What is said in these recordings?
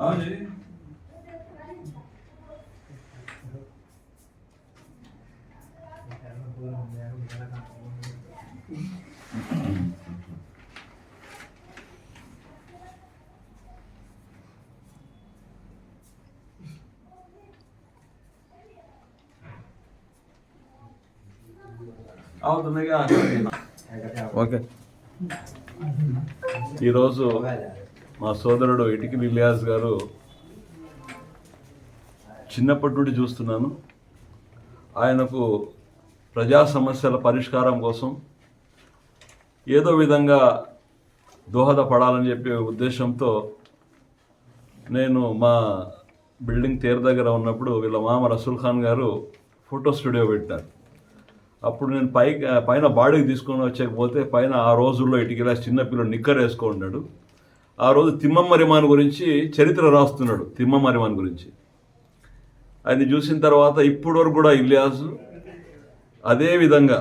అవును అవుతున్నాయిగా ఓకే ఈరోజు మా సోదరుడు ఇటికి ఇలియాస్ గారు చిన్నప్పటి నుండి చూస్తున్నాను. ఆయనకు ప్రజా సమస్యల పరిష్కారం కోసం ఏదో విధంగా దోహదపడాలని చెప్పే ఉద్దేశంతో నేను మా బిల్డింగ్ తీర దగ్గర ఉన్నప్పుడు వీళ్ళ మామ రసూల్ ఖాన్ గారు ఫోటో స్టూడియో పెట్టారు అప్పుడు నేను పై పైన బాడీకి తీసుకొని వచ్చకపోతే పైన ఆ రోజుల్లో ఇటుకలా చిన్నపిల్లడు నిక్కర్ వేసుకున్నాడు ఆ రోజు తిమ్మమ్మరిమాన్ గురించి చరిత్ర రాస్తున్నాడు తిమ్మమ్మరిమాన్ గురించి. ఆయన చూసిన తర్వాత ఇప్పటి వరకు కూడా ఇలియాసు అదే విధంగా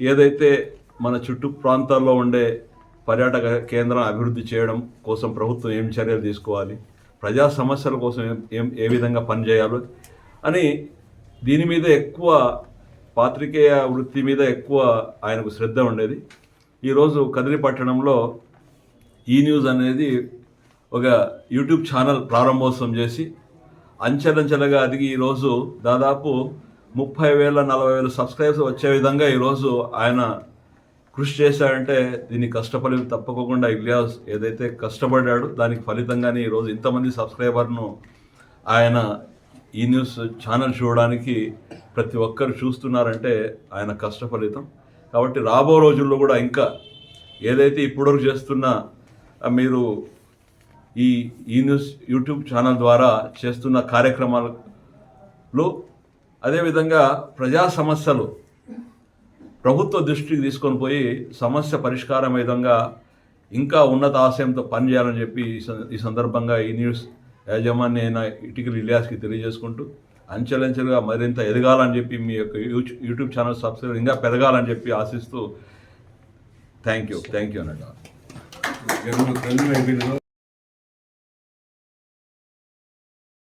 ఏదైతే మన చుట్టూ ప్రాంతాల్లో ఉండే పర్యాటక కేంద్రం అభివృద్ధి చేయడం కోసం ప్రభుత్వం ఏం చర్యలు తీసుకోవాలి ప్రజా సమస్యల కోసం ఏం- ఏం ఏ విధంగా పనిచేయాలో అని దీని మీద ఎక్కువ పాత్రికేయ వృత్తి మీద ఎక్కువ ఆయనకు శ్రద్ధ ఉండేది. ఈరోజు కదిరి పట్టణంలో ఈ న్యూస్ అనేది ఒక యూట్యూబ్ ఛానల్ ప్రారంభోత్సవం చేసి అంచెలంచెలుగా అదిగి ఈరోజు దాదాపు ముప్పై వేల నలభై వేల సబ్స్క్రైబర్స్ వచ్చే విధంగా ఈరోజు ఆయన కృషి చేశాడంటే దీన్ని కష్టఫలం తప్పకుండా ఇలియాస్ ఏదైతే కష్టపడ్డాడు దానికి ఫలితంగానే ఈరోజు ఇంతమంది సబ్స్క్రైబర్ను ఆయన ఈ న్యూస్ ఛానల్ చూడడానికి ప్రతి ఒక్కరు చూస్తున్నారంటే ఆయన కష్ట ఫలితం కాబట్టి రాబో రోజుల్లో కూడా ఇంకా ఏదైతే ఇప్పటివరకు చేస్తున్న మీరు ఈ ఈ న్యూస్ యూట్యూబ్ ఛానల్ ద్వారా చేస్తున్న కార్యక్రమాలు అదేవిధంగా ప్రజా సమస్యలు ప్రభుత్వ దృష్టికి తీసుకొని పోయి సమస్య పరిష్కారం విధంగా ఇంకా ఉన్నత ఆశయంతో పనిచేయాలని చెప్పి ఈ ఈ సందర్భంగా ఈ న్యూస్ యాజమాన్య అయిన ఇటికల్ ఇలియాస్కి తెలియజేసుకుంటూ అంచెలంచెలుగా మరింత ఎదగాలని చెప్పి మీ యొక్క యూట్యూబ్ ఛానల్ సబ్స్క్రైబ్ ఇంకా పెరగాలని చెప్పి ఆశిస్తూ థ్యాంక్ యూ థ్యాంక్ యూ అన్నట్టు. Yeah, I don't know.